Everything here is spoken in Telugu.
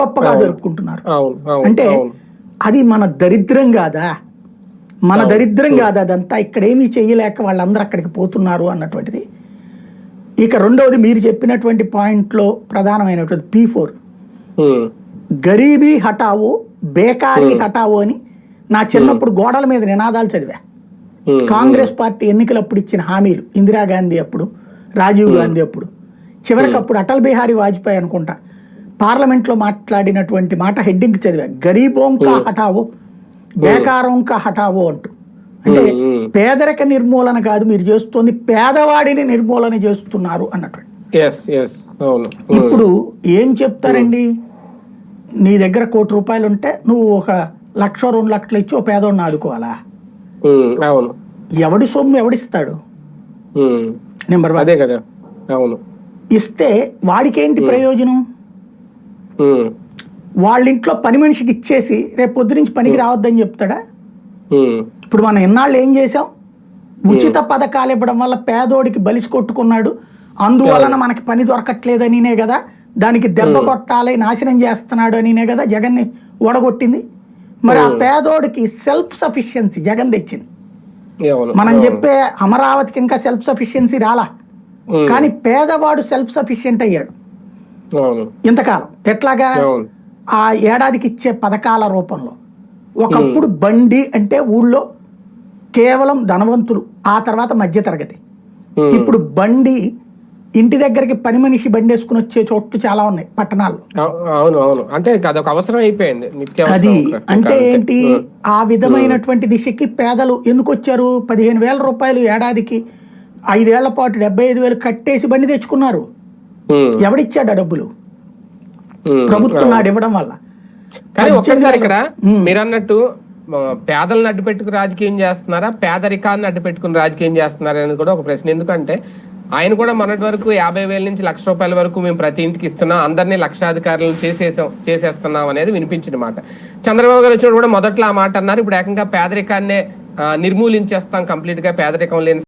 గొప్పగా జరుపుకుంటున్నారు. అంటే అది మన దరిద్రం కాదా? మన దరిద్రం కాదా అదంతా? ఇక్కడ ఏమీ చేయలేక వాళ్ళందరూ అక్కడికి పోతున్నారు అన్నటువంటిది. ఇక రెండవది మీరు చెప్పినటువంటి పాయింట్లో ప్రధానమైనటువంటి పీ ఫోర్ గరీబీ హటావో బేకారీ హటావో అని నా చిన్నప్పుడు గోడల మీద నినాదాలు చదివా. కాంగ్రెస్ పార్టీ ఎన్నికలప్పుడు ఇచ్చిన హామీలు ఇందిరాగాంధీ అప్పుడు రాజీవ్ గాంధీ అప్పుడు. చివరికి అప్పుడు అటల్ బిహారీ వాజ్పేయి అనుకుంటా. పార్లమెంట్లో మాట్లాడినటువంటి మాట హెడ్డింగ్ చదివా. గరీబోం కా హటావో బేకారోం కా హటావో అంటూ అంటే. పేదరిక నిర్మూలన కాదు మీరు చేస్తుంది పేదవాడిని నిర్మూలన చేస్తున్నారు అన్నటువంటి ఉమ్, ఇప్పుడు ఏం చెప్తారండి? నీ దగ్గర కోటి రూపాయలు ఉంటే నువ్వు ఒక లక్ష రెండు లక్షలు ఇచ్చి ఓ పేదోడిని ఆదుకోవాలా? ఎవడి సొమ్ము ఎవడిస్తాడు? నెంబర్ అదే కదా. అవును. ఇస్తే వాడికి ఏంటి ప్రయోజనం? వాళ్ళ ఇంట్లో పని మనిషికి ఇచ్చేసి రేపు పొద్దు నుంచి పనికి రావద్దని చెప్తాడా? ఇప్పుడు మనం ఎన్నాళ్ళు ఏం చేసాం ఉచిత పథకాలు ఇవ్వడం వల్ల పేదోడికి బలిసి కొట్టుకున్నాడు. అందువలన మనకి పని దొరకట్లేదనినే కదా. దానికి దెబ్బ కొట్టాలి నాశనం చేస్తున్నాడు అనినే కదా జగన్ని ఓడగొట్టింది. మరి ఆ పేదోడికి సెల్ఫ్ సఫిషియన్సీ జగన్ తెచ్చింది. మనం చెప్పే అమరావతికి ఇంకా సెల్ఫ్ సఫిషియన్సీ రాలా కానీ పేదవాడు సెల్ఫ్ సఫిషియెంట్ అయ్యాడు ఇంతకాలం. ఎట్లాగా? ఆ ఏడాదికి ఇచ్చే పథకాల రూపంలో. ఒకప్పుడు బండి అంటే ఊళ్ళో కేవలం ధనవంతులు ఆ తర్వాత మధ్యతరగతి. ఇప్పుడు బండి ఇంటి దగ్గరికి పని మనిషి బండి వేసుకుని వచ్చే చోట్లు చాలా ఉన్నాయి పట్టణాల్లో. అవు- అవును అవును. అంటే అదొక అవసరం అయిపోయింది అది అంటే. ఏంటి? ఆ విధమైనటువంటి దిశకి పేదలు ఎందుకు వచ్చారు? పదిహేను వేల రూపాయలు ఏడాదికి ఐదేళ్ళ పాటు డెబ్బై ఐదు వేలు కట్టేసి బండి తెచ్చుకున్నారు. ఎవడిచ్చాడు ఆ డబ్బులు? ప్రభుత్వం నాడు ఇవ్వడం వల్ల. కానీ ఒక్కసారి ఇక్కడ. మీరు అన్నట్టు పేదలను అడ్డు పెట్టుకుని రాజకీయం చేస్తున్నారా? పేదరికాన్ని అడ్డు పెట్టుకుని రాజకీయం చేస్తున్నారా అనేది కూడా ఒక ప్రశ్న. ఎందుకంటే ఆయన కూడా మొన్నటి వరకు యాభై వేల నుంచి లక్ష రూపాయల వరకు మేము ప్రతి ఇంటికి ఇస్తున్నాం. అందరినీ లక్షాధికారులను చేసేసాం చేసేస్తున్నాం అనేది వినిపించిన మాట. చంద్రబాబు గారు వచ్చినప్పుడు కూడా మొదట్లో ఆ మాట అన్నారు. ఇప్పుడు ఏకంగా పేదరికాన్నే నిర్మూలించేస్తాం కంప్లీట్గా పేదరికం లేని